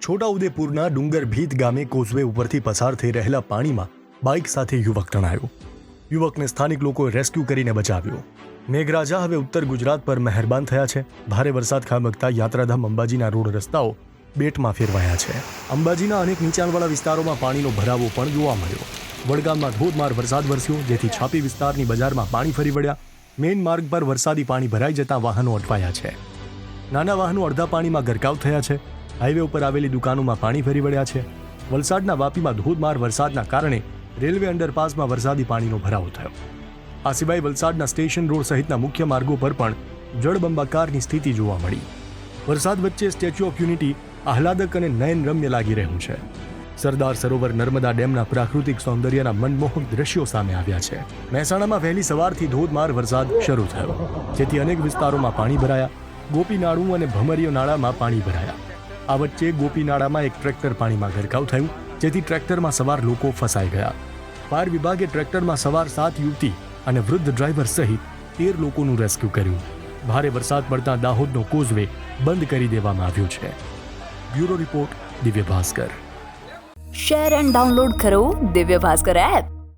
છોટાઉદેપુરના ડુંગર ભીત ગામે કોઝવે ઉપરથી પસાર થઈ રહેલા પાણીમાં બાઇક સાથે યુવક તણાયો. યુવકને સ્થાનિક લોકોએ રેસ્ક્યુ કરીને બચાવ્યો. મેઘરાજા હવે ઉત્તર ગુજરાત પર મહેરબાન થયા છે. ભારે વરસાદ ખાબકતા યાત્રાધામ અંબાજીના રોડ રસ્તાઓ બેટમાં ફેરવાયા છે. અંબાજીના અનેક નીચાણવાળા વિસ્તારોમાં પાણીનો ભરાવો પણ જોવા મળ્યો. વડગામમાં ધોધમાર વરસાદ વરસ્યો, જેથી છાપી વિસ્તારની બજારમાં પાણી ફરી વળ્યા. મેઇન માર્ગ પર વરસાદી પાણી ભરાઈ જતા વાહનો અટવાયા છે. નાના વાહનો અડધા પાણીમાં ગરકાવ થયા છે. હાઈવે ઉપર આવેલી દુકાનોમાં પાણી ફરી વળ્યા છે. વલસાડના વાપીમાં ધોધમાર વરસાદના કારણે રેલવે અંડરપાસમાં વરસાદી પાણીનો ભરાવો થયો. આ સિવાય વલસાડના સ્ટેશન રોડ સહિતના મુખ્ય માર્ગો પર પણ જળબંબાકારની સ્થિતિ જોવા મળી. વરસાદ વચ્ચે સ્ટેચ્યુ ઓફ યુનિટી આહલાદક અને નયનરમ્ય લાગી રહ્યું છે. સરદાર સરોવર નર્મદા ડેમના પ્રાકૃતિક સૌંદર્યના મનમોહક દ્રશ્યો સામે આવ્યા છે. મહેસાણામાં વહેલી સવારથી ધોધમાર વરસાદ શરૂ થયો. જેથી અનેક વિસ્તારોમાં પાણી ભરાયા. ગોપીનાળું અને ભમરીયો નાળામાં પાણી ભરાયા. આ વચ્ચે ગોપીનાળામાં એક ટ્રેક્ટર પાણીમાં ગરકાવ થયું, જેથી ટ્રેક્ટરમાં સવાર લોકો ફસાઈ ગયા. ફાયર વિભાગે ટ્રેક્ટરમાં સવાર સાત યુવતી અને વૃદ્ધ ડ્રાઈવર સહિત તેર લોકોનું રેસ્ક્યુ કર્યું. ભારે વરસાદ પડતા દાહોદનો કોઝવે બંધ કરી દેવામાં આવ્યો છે. Bureau report Divya Bhaskar. Share and download કરો દિવ્ય ભાસ્કર એપ.